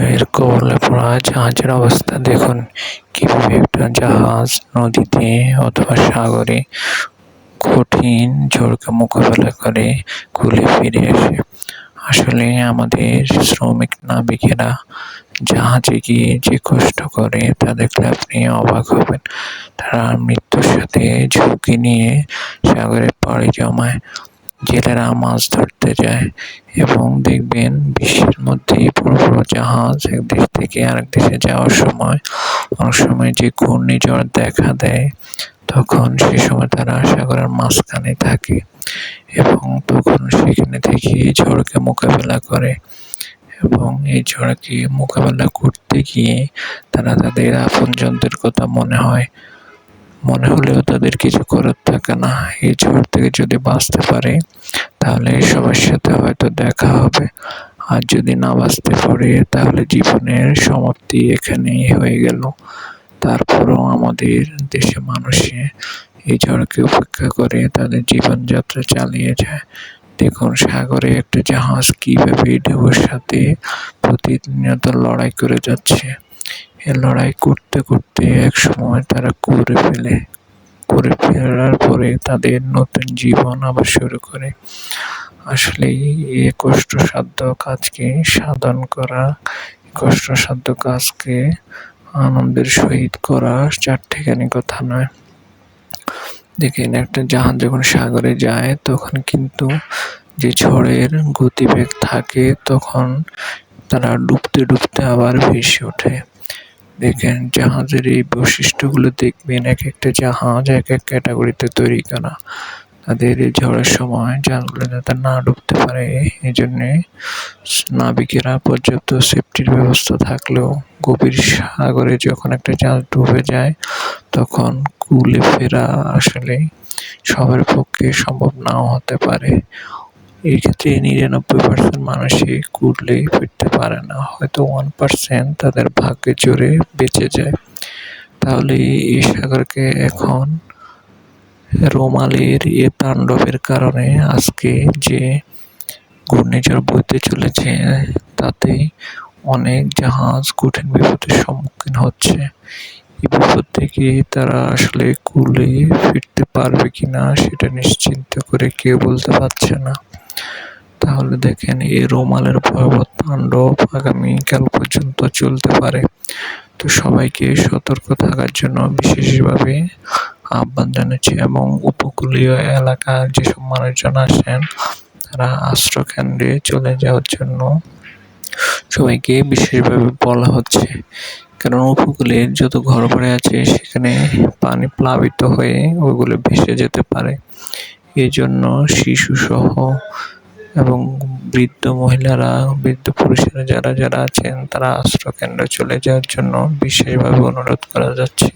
ঝড়ের কবলে পড়া জাহাজের অবস্থা দেখুন। কীভাবে একটা জাহাজ নদীতে অথবা সাগরে কঠিন ঝড়কে মোকাবেলা করে কুলে ফিরে আসে। আসলে আমাদের শ্রমিক নাবিকেরা জাহাজে গিয়ে যে কষ্ট করে তা দেখলে আপনি অবাক হবেন। তারা মৃত্যুর সাথে ঝুঁকি নিয়ে সাগরে পাড়ি জমায়। জেলেরা মাছ ধরতে যায় এবং দেখবেন বিশ্বের মধ্যে বড় বড় জাহাজ এক দেশ থেকে আরেক দেশে যাওয়ার সময়, অনেক সময় যে ঘূর্ণিঝড় দেখা দেয়, তখন সে সময় তারা সাগরের মাঝখানে থাকে এবং তখন সেখানে থেকে ঝড়কে মোকাবেলা করে এবং এই ঝড়কে মোকাবেলা করতে গিয়ে তারা তাদের আপনজনদের কথা মনে হয়। মনে হলেও তাদের কিছু করার থাকে না। এই ঝড় থেকে যদি বাঁচতে পারে, তাহলে সবার সাথে হয়তো দেখা হবে। আর যদি না বাঁচতে পারে, তাহলে জীবনের সমাপ্তি এখানেই হয়ে গেল। তারপরও আমাদের দেশে মানুষে এই ঝড়কে উপেক্ষা করে তাদের জীবনযাত্রা চালিয়ে যায়। দেখুন, সাগরে একটা জাহাজ কীভাবে ঢেউয়ের সাথে প্রতিনিয়ত লড়াই করে যাচ্ছে। এ লড়াই করতে করতে এক সময় তারা করে ফেলে। করে ফেলার পরে তাদের নতুন জীবন আবার শুরু করে। আসলে এ কষ্টসাধ্য কাজকে সাধন করা কষ্টসাধ্য কাজকে আনন্দের সহিত করা চারটেখানি কথা নয়। দেখেন, একটা জাহাজ যখন সাগরে যায়, তখন কিন্তু যে ঝড়ের গতিবেগ থাকে, তখন তারা ডুবতে ডুবতে আবার ভেসে ওঠে। দেখেন, জাহাজের এই বৈশিষ্ট্যগুলো দেখবেন এক একটা জাহাজ এক এক ক্যাটাগরিতে তৈরি করা। তাদের এই ঝড়ের সময় জাহাজগুলো যাতে না ডুবতে পারে এই জন্যে নাবিকেরা পর্যাপ্ত সেফটির ব্যবস্থা থাকলেও গভীর সাগরে যখন একটা জাহাজ ডুবে যায়, তখন কুলে ফেরা আসলে সবার পক্ষে সম্ভব নাও হতে পারে। এই ক্ষেত্রে নিরানব্বই পার্সেন্ট মানুষই কুলে ফিরতে পারে না। হয়তো ওয়ান পার্সেন্ট তাদের ভাগ্যে জোরে বেঁচে যায়। তাহলে এই সাগরকে এখন রোমালের এ তাণ্ডবের কারণে আজকে যে ঘূর্ণিঝড় বইতে চলেছে, তাতে অনেক জাহাজ কঠিন বিপদের সম্মুখীন হচ্ছে। এই বিপদ থেকে তারা আসলে কুলে ফিরতে পারবে কিনা, সেটা নিশ্চিন্ত করে কেউ বলতে পারছে না। তাহলে দেখেন এই রোমালের ভয়াবহ তাণ্ডব আগামীকাল পর্যন্ত চলতে পারে। তো সবাইকে সতর্ক থাকার জন্য বিশেষভাবে আহ্বান জানাচ্ছি এবং উপকূলীয় এলাকার যেসব মানুষজন আসেন তারা আশ্রয়কেন্দ্রে চলে যাওয়ার জন্য সবাইকে বিশেষভাবে বলা হচ্ছে। কারণ উপকূলে যত ঘর বাড়ি আছে, সেখানে পানি প্লাবিত হয়ে ওইগুলো ভেসে যেতে পারে। এই জন্য শিশুসহ এবং বৃদ্ধ মহিলারা, বৃদ্ধ পুরুষেরা যারা যারা আছেন, তারা আশ্রয়কেন্দ্রে চলে যাওয়ার জন্য বিশেষভাবে অনুরোধ করা যাচ্ছে।